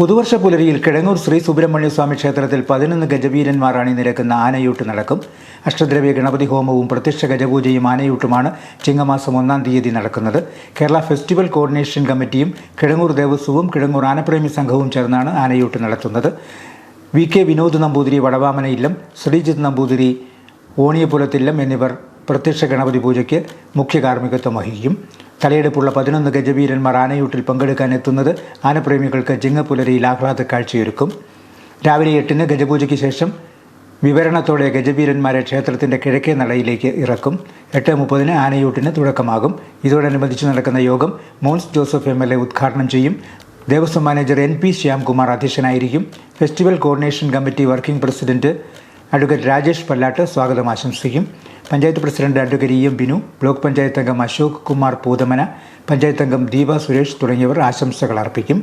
പുതുവർഷ പുലരിയിൽ കിഴങ്ങൂർ ശ്രീ സുബ്രഹ്മണ്യ സ്വാമി ക്ഷേത്രത്തിൽ പതിനൊന്ന് ഗജവീരന്മാർ അണിനിരക്കുന്ന ആനയൂട്ട് നടക്കും. അഷ്ടദ്രവ്യ ഗണപതി ഹോമവും പ്രത്യക്ഷ ഗജപൂജയും ആനയൂട്ടുമാണ് ചിങ്ങമാസം ഒന്നാം തീയതി നടക്കുന്നത്. കേരള ഫെസ്റ്റിവൽ കോർഡിനേഷൻ കമ്മിറ്റിയും കിഴങ്ങൂർ ദേവസ്വവും കിഴങ്ങൂർ ആനപ്രേമി സംഘവും ചേർന്നാണ് ആനയൂട്ട് നടത്തുന്നത്. വി കെ വിനോദ് നമ്പൂതിരി വടവാമന ഇല്ലം ശ്രീജിത്ത് നമ്പൂതിരി ഓണിയപുലത്തില്ലം എന്നിവർ പ്രത്യക്ഷ ഗണപതി പൂജയ്ക്ക് മുഖ്യ കാർമ്മികത്വം വഹിക്കും. തലയെടുപ്പുള്ള പതിനൊന്ന് ഗജവീരന്മാർ ആനയൂട്ടിൽ പങ്കെടുക്കാൻ എത്തുന്നത് ആനപ്രേമികൾക്ക് ജിങ്ങപ്പുലരിയിൽ ആഹ്ലാദ കാഴ്ചയൊരുക്കും. രാവിലെ എട്ടിന് ഗജപൂജയ്ക്ക് ശേഷം വിവരണത്തോടെ ഗജവീരന്മാരെ ക്ഷേത്രത്തിന്റെ കിഴക്കേ നടയിലേക്ക് ഇറക്കും. എട്ട് മുപ്പതിന് ആനയൂട്ടിന് തുടക്കമാകും. ഇതോടനുബന്ധിച്ച് നടക്കുന്ന യോഗം Mons Joseph M L A ഉദ്ഘാടനം ചെയ്യും. Devaswom manager N P Shyamkumar അധ്യക്ഷനായിരിക്കും. Festival coordination committee working president advocate Rajesh Pallatt സ്വാഗതം ആശംസിക്കും. Panchayat president advocate E M Binu block panchayat അംഗം അശോക് കുമാർ പൂതമന പഞ്ചായത്ത് അംഗം ദീപ സുരേഷ് തുടങ്ങിയവർ ആശംസകൾ അർപ്പിക്കും.